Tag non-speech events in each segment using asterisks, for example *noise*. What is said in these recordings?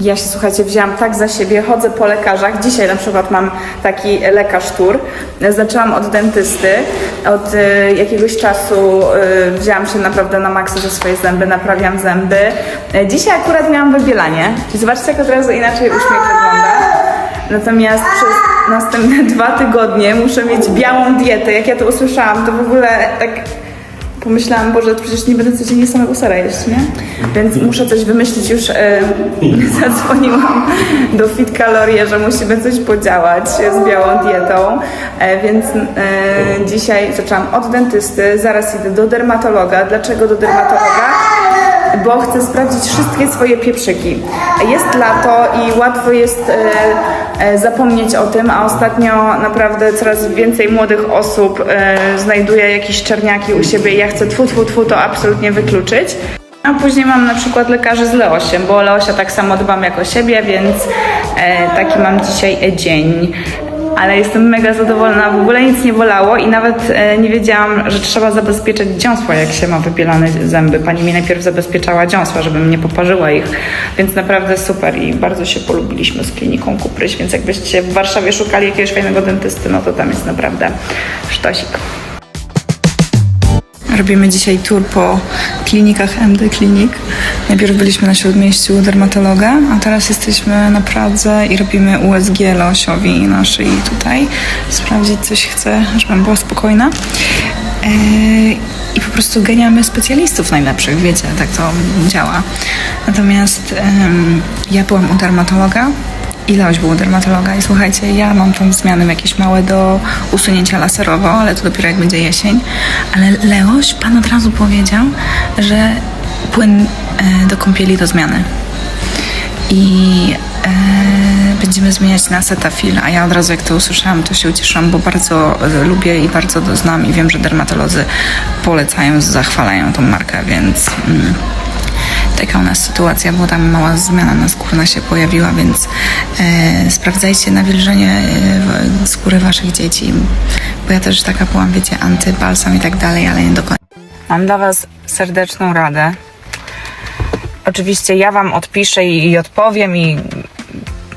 Ja się, słuchajcie, wzięłam tak za siebie, chodzę po lekarzach. Dzisiaj na przykład mam taki lekarz tur. Zaczęłam od dentysty. Od y, jakiegoś czasu y, wzięłam się naprawdę na maksa za swoje zęby, naprawiam zęby. Y, dzisiaj akurat miałam wybielanie. Zobaczcie, jak od razu inaczej uśmiech wygląda. Natomiast przez następne dwa tygodnie muszę mieć białą dietę. Jak ja to usłyszałam, to w ogóle tak pomyślałam, Boże, przecież nie będę codziennie samego sera jeść, nie? Więc muszę coś wymyślić już. E, *laughs* zadzwoniłam do Fit Calorie, że musimy coś podziałać z białą dietą. E, więc e, dzisiaj zaczęłam od dentysty, zaraz idę do dermatologa. Dlaczego do dermatologa? Bo chcę sprawdzić wszystkie swoje pieprzyki. Jest lato i łatwo jest e, e, zapomnieć o tym, a ostatnio naprawdę coraz więcej młodych osób e, znajduje jakieś czerniaki u siebie i ja chcę tfu, tfu, tfu to absolutnie wykluczyć. A później mam na przykład lekarzy z Leosiem, bo o Leosia tak samo dbam jak o siebie, więc taki mam dzisiaj dzień. Ale jestem mega zadowolona, w ogóle nic nie bolało i nawet e, nie wiedziałam, że trzeba zabezpieczać dziąsła, jak się ma wybielane zęby. Pani mi najpierw zabezpieczała dziąsła, żebym nie poparzyła ich, więc naprawdę super i bardzo się polubiliśmy z kliniką Kupryś, więc jakbyście w Warszawie szukali jakiegoś fajnego dentysty, no to tam jest naprawdę sztosik. Robimy dzisiaj tour po klinikach MD Klinik. Najpierw byliśmy na Śródmieściu u dermatologa, a teraz jesteśmy na Pradze i robimy USG Leosiowi na szyi tutaj. Sprawdzić coś chcę, żebym była spokojna. Eee, I po prostu geniamy specjalistów najlepszych, wiecie, tak to działa. Natomiast ja byłam u dermatologa, i Leoś był u dermatologa i słuchajcie, ja mam tam zmiany jakieś małe do usunięcia laserowo, ale to dopiero jak będzie jesień. Ale Leoś, pan od razu powiedział, że płyn e, do kąpieli do zmiany. I e, będziemy zmieniać na Cetaphil, a ja od razu jak to usłyszałam, to się ucieszyłam, bo bardzo e, lubię i bardzo znam i wiem, że dermatolodzy polecają, zachwalają tą markę, więc... Mm, taka u nas sytuacja, bo tam mała zmiana na skórna się pojawiła, więc e, sprawdzajcie nawilżenie e, skóry waszych dzieci, bo ja też taka byłam, wiecie, antybalsam i tak dalej, ale nie do końca. Mam dla was serdeczną radę. Oczywiście ja wam odpiszę i, i odpowiem i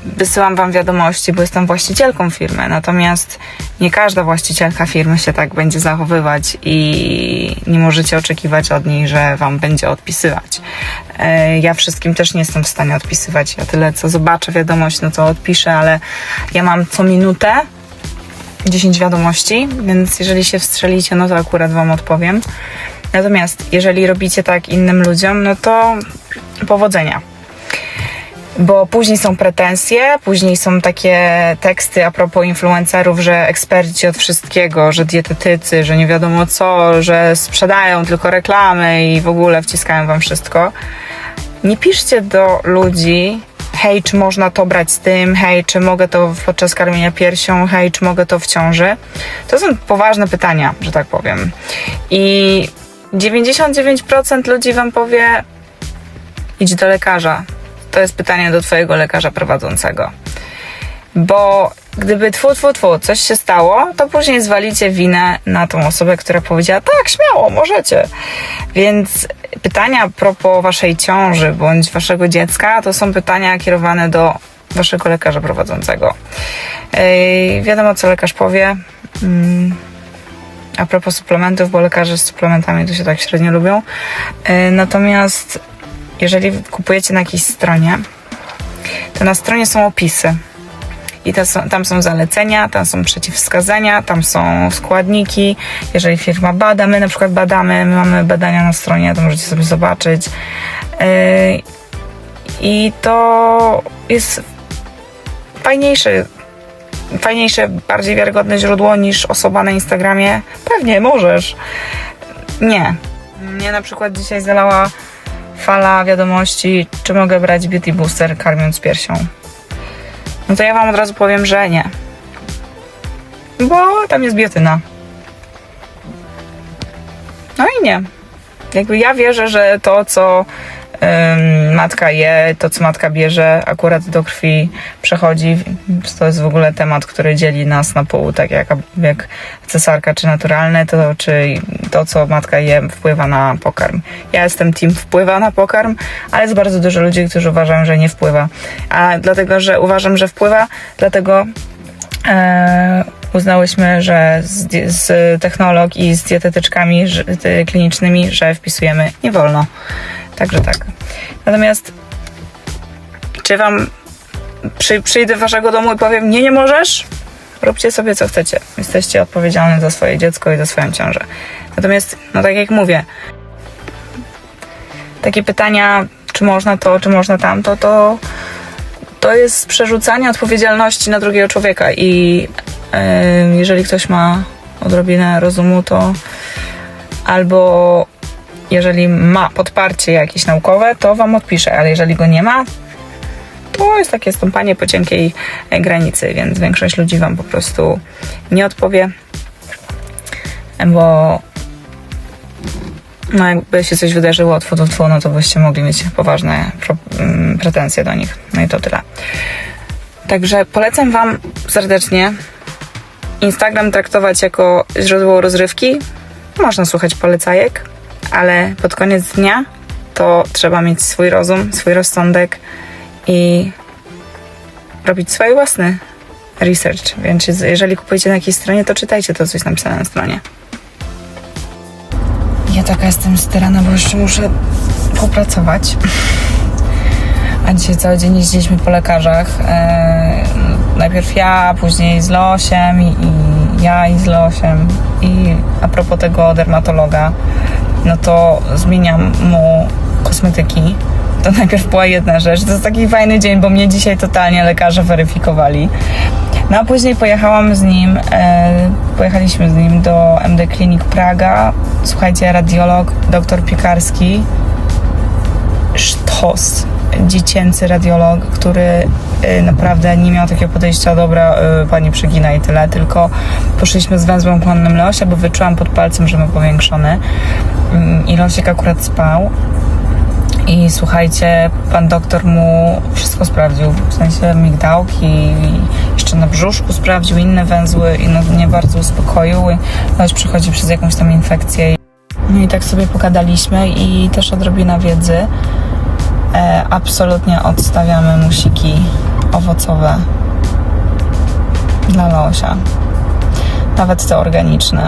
wysyłam wam wiadomości, bo jestem właścicielką firmy, natomiast nie każda właścicielka firmy się tak będzie zachowywać i nie możecie oczekiwać od niej, że wam będzie odpisywać. E, Ja wszystkim też nie jestem w stanie odpisywać. Ja tyle co zobaczę wiadomość, no to odpiszę, ale ja mam co minutę 10 wiadomości, więc jeżeli się wstrzelicie, no to akurat wam odpowiem. Natomiast jeżeli robicie tak innym ludziom, no to powodzenia bo później są pretensje, później są takie teksty a propos influencerów, że eksperci od wszystkiego, że dietetycy, że nie wiadomo co, że sprzedają tylko reklamy i w ogóle wciskają wam wszystko. Nie piszcie do ludzi, hej, czy można to brać z tym, hej, czy mogę to podczas karmienia piersią, hej, czy mogę to w ciąży. To są poważne pytania, że tak powiem. I 99% ludzi wam powie, idź do lekarza. To jest pytanie do twojego lekarza prowadzącego. Bo gdyby tfu, tfu, tfu, coś się stało, to później zwalicie winę na tą osobę, która powiedziała, tak, śmiało, możecie. Więc pytania a propos waszej ciąży bądź waszego dziecka, to są pytania kierowane do waszego lekarza prowadzącego. Yy, wiadomo, co lekarz powie. Mm, a propos suplementów, bo lekarze z suplementami to się tak średnio lubią. Yy, natomiast jeżeli kupujecie na jakiejś stronie, to na stronie są opisy. I to są, tam są zalecenia, tam są przeciwwskazania, tam są składniki. Jeżeli firma bada, my na przykład badamy, my mamy badania na stronie, to możecie sobie zobaczyć. Yy, I to jest fajniejsze, fajniejsze, bardziej wiarygodne źródło niż osoba na Instagramie. Pewnie, możesz. Nie. Mnie na przykład dzisiaj zalała fala wiadomości, czy mogę brać beauty booster karmiąc piersią. No to ja wam od razu powiem, że nie. Bo tam jest biotyna. No i nie. Jakby ja wierzę, że to, co matka je, to co matka bierze akurat do krwi przechodzi. To jest w ogóle temat, który dzieli nas na pół, tak jak, jak cesarka czy naturalne, to czy to co matka je wpływa na pokarm. Ja jestem team wpływa na pokarm, ale jest bardzo dużo ludzi, którzy uważają, że nie wpływa. A dlatego, że uważam, że wpływa, dlatego e, uznałyśmy, że z, z technolog i z dietetyczkami ty- klinicznymi, że wpisujemy nie wolno. Także tak. Natomiast czy wam przy, przyjdę do waszego domu i powiem nie, nie możesz? Róbcie sobie co chcecie. Jesteście odpowiedzialni za swoje dziecko i za swoją ciążę. Natomiast, no tak jak mówię, takie pytania, czy można to, czy można tamto, to to jest przerzucanie odpowiedzialności na drugiego człowieka i e, jeżeli ktoś ma odrobinę rozumu, to albo jeżeli ma podparcie jakieś naukowe, to wam odpisze, ale jeżeli go nie ma, to jest takie stąpanie po cienkiej e, granicy, więc większość ludzi wam po prostu nie odpowie, bo no jakby się coś wydarzyło od tfu, no to byście mogli mieć poważne mm, pretensje do nich. No i to tyle. Także polecam Wam serdecznie Instagram traktować jako źródło rozrywki. Można słuchać polecajek, ale pod koniec dnia to trzeba mieć swój rozum, swój rozsądek i robić swój własny research. Więc jeżeli kupujecie na jakiejś stronie, to czytajcie to, co jest napisane na stronie. Ja taka jestem styrana, bo jeszcze muszę popracować. A dzisiaj cały dzień jeździliśmy po lekarzach. E, najpierw ja, później z Losiem i, i ja i z Losiem. I a propos tego dermatologa, no to zmieniam mu kosmetyki. To najpierw była jedna rzecz. To jest taki fajny dzień, bo mnie dzisiaj totalnie lekarze weryfikowali. No a później pojechałam z nim, e, pojechaliśmy z nim do MD Klinik Praga. Słuchajcie, radiolog, doktor Piekarski, sztos, dziecięcy radiolog, który y, naprawdę nie miał takiego podejścia, dobra, y, pani przegina i tyle, tylko poszliśmy z węzłem chłonnym Leosia, bo wyczułam pod palcem, że ma powiększony i Losiek akurat spał. I słuchajcie, pan doktor mu wszystko sprawdził, w sensie migdałki jeszcze na brzuszku sprawdził inne węzły i no, nie bardzo uspokoił. Loś przechodzi przez jakąś tam infekcję. No i tak sobie pogadaliśmy i też odrobina wiedzy. E, absolutnie odstawiamy musiki owocowe dla Losia. Nawet te organiczne.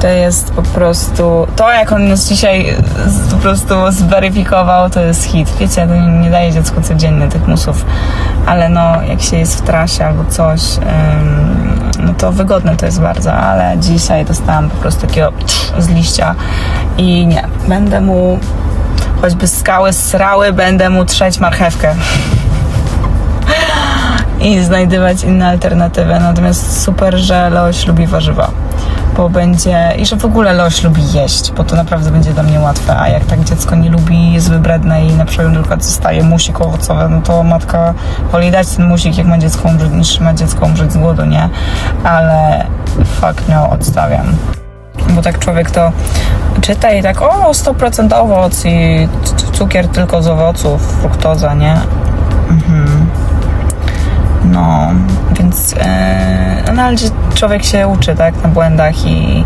To jest po prostu. To, jak on nas dzisiaj po prostu zweryfikował, to jest hit. Wiecie, to nie, nie daje dziecku codziennie tych musów, ale no, jak się jest w trasie albo coś, ym, no to wygodne to jest bardzo. Ale dzisiaj dostałam po prostu takiego z liścia i nie, będę mu choćby skały srały, będę mu trzeć marchewkę i znajdywać inne alternatywy. Natomiast super, że lubi warzywa, bo będzie i że w ogóle Leoś lubi jeść, bo to naprawdę będzie dla mnie łatwe. A jak tak dziecko nie lubi, jest wybredne i na przykład zostaje musik owocowy, no to matka woli dać ten musik, jak ma dziecko umrzeć, niż ma dziecko umrzeć z głodu, nie? Ale fuck no, odstawiam bo tak człowiek to czyta i tak, o, 100% owoc i cukier tylko z owoców, fruktoza, nie? Mhm. No, więc yy, no ale człowiek się uczy, tak, na błędach i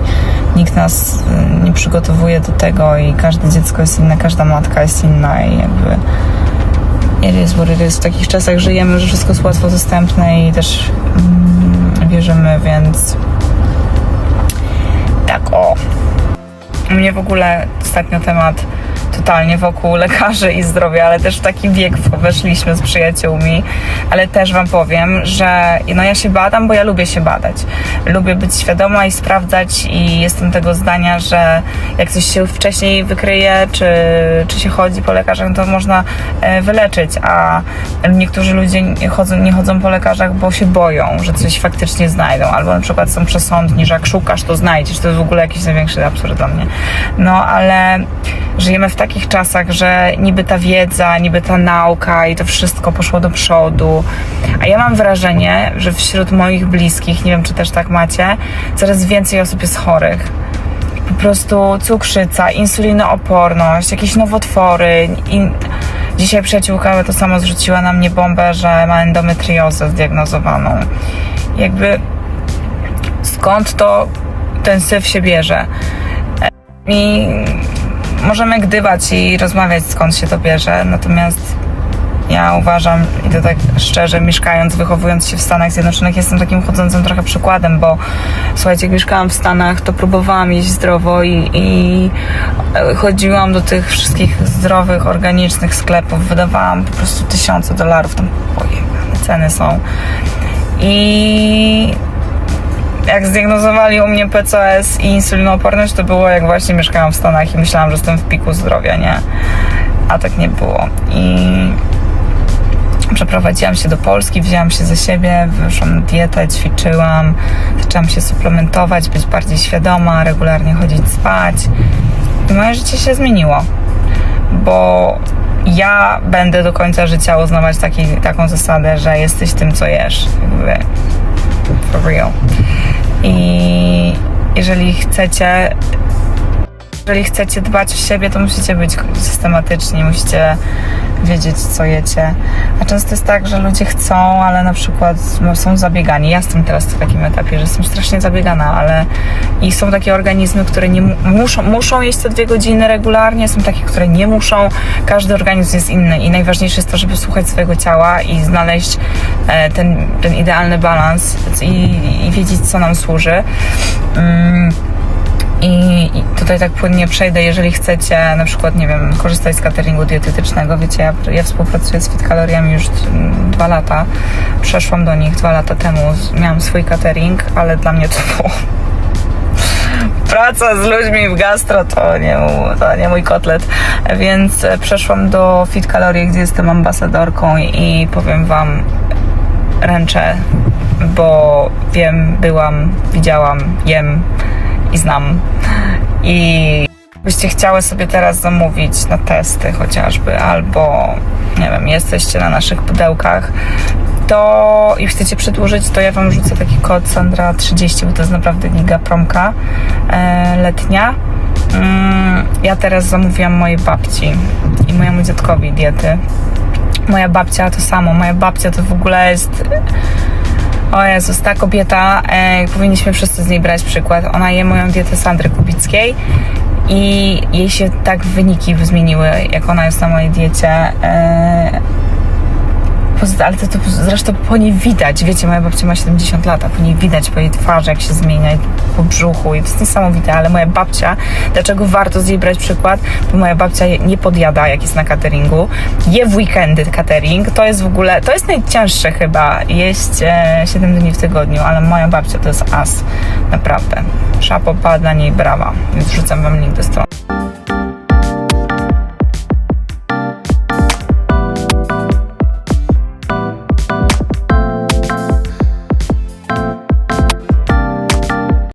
nikt nas yy, nie przygotowuje do tego i każde dziecko jest inne, każda matka jest inna i jakby it is what it is. W takich czasach żyjemy, że wszystko jest łatwo dostępne i też mm, wierzymy, więc tak o. Mnie w ogóle ostatnio temat totalnie wokół lekarzy i zdrowia, ale też w taki wiek weszliśmy z przyjaciółmi, ale też wam powiem, że no ja się badam, bo ja lubię się badać. Lubię być świadoma i sprawdzać i jestem tego zdania, że jak coś się wcześniej wykryje, czy, czy się chodzi po lekarzach, to można e, wyleczyć, a niektórzy ludzie nie chodzą, nie chodzą po lekarzach, bo się boją, że coś faktycznie znajdą, albo na przykład są przesądni, że jak szukasz, to znajdziesz. To jest w ogóle jakiś największy absurd dla mnie. No, ale żyjemy w takich czasach, że niby ta wiedza, niby ta nauka i to wszystko poszło do przodu, a ja mam wrażenie, że wśród moich bliskich, nie wiem czy też tak macie, coraz więcej osób jest chorych po prostu cukrzyca, insulinooporność, jakieś nowotwory. I dzisiaj przyjaciółka to samo zrzuciła na mnie bombę, że ma endometriozę zdiagnozowaną. Jakby skąd to ten syf się bierze? I możemy gdybać i rozmawiać skąd się to bierze, natomiast ja uważam, i to tak szczerze, mieszkając, wychowując się w Stanach Zjednoczonych, jestem takim chodzącym trochę przykładem, bo słuchajcie, jak mieszkałam w Stanach, to próbowałam jeść zdrowo i, i e, chodziłam do tych wszystkich zdrowych, organicznych sklepów, wydawałam po prostu tysiące dolarów, tam pojechane ceny są. I jak zdiagnozowali u mnie PCOS i insulinooporność, to było jak właśnie mieszkałam w Stanach i myślałam, że jestem w piku zdrowia, nie? A tak nie było. I przeprowadziłam się do Polski, wzięłam się za siebie, wyszłam na dietę, ćwiczyłam, zaczęłam się suplementować, być bardziej świadoma, regularnie chodzić spać. I moje życie się zmieniło, bo ja będę do końca życia uznawać taki, taką zasadę, że jesteś tym, co jesz. Jakby for real. I jeżeli chcecie jeżeli chcecie dbać o siebie, to musicie być systematyczni, musicie wiedzieć, co jecie. A często jest tak, że ludzie chcą, ale na przykład no, są zabiegani. Ja jestem teraz w takim etapie, że jestem strasznie zabiegana, ale i są takie organizmy, które nie mu- muszą, muszą jeść co dwie godziny regularnie, są takie, które nie muszą. Każdy organizm jest inny i najważniejsze jest to, żeby słuchać swojego ciała i znaleźć e, ten, ten idealny balans i, i wiedzieć, co nam służy. Mm. I, tutaj tak płynnie przejdę, jeżeli chcecie na przykład, nie wiem, korzystać z cateringu dietetycznego, wiecie, ja, ja współpracuję z Fit Kaloriami już mm, dwa lata, przeszłam do nich dwa lata temu, miałam swój catering, ale dla mnie to *laughs* było praca z ludźmi w gastro to nie, to nie mój kotlet, więc e, przeszłam do Fit Calorie, gdzie jestem ambasadorką i powiem wam, ręczę, bo wiem, byłam, widziałam, jem i znam. I byście chciały sobie teraz zamówić na testy chociażby, albo nie wiem, jesteście na naszych pudełkach, to i chcecie przedłużyć, to ja wam rzucę taki kod Sandra30, bo to jest naprawdę giga promka e, letnia. Mm, ja teraz zamówiłam mojej babci i mojemu dziadkowi diety. Moja babcia to samo. Moja babcia to w ogóle jest o Jezus, ta kobieta, e, powinniśmy wszyscy z niej brać przykład. Ona je moją dietę Sandry Kubickiej i jej się tak wyniki zmieniły, jak ona jest na mojej diecie. E, ale to, to zresztą po niej widać, wiecie, moja babcia ma 70 lat, a po niej widać po jej twarzy, jak się zmienia, i po brzuchu. I to jest niesamowite, ale moja babcia, dlaczego warto z jej brać przykład? Bo moja babcia nie podjada, jak jest na cateringu, je w weekendy catering, to jest w ogóle, to jest najcięższe chyba, jeść e, 7 dni w tygodniu, ale moja babcia to jest as, naprawdę. Szapopa dla niej brawa, więc wrzucam wam link do strony.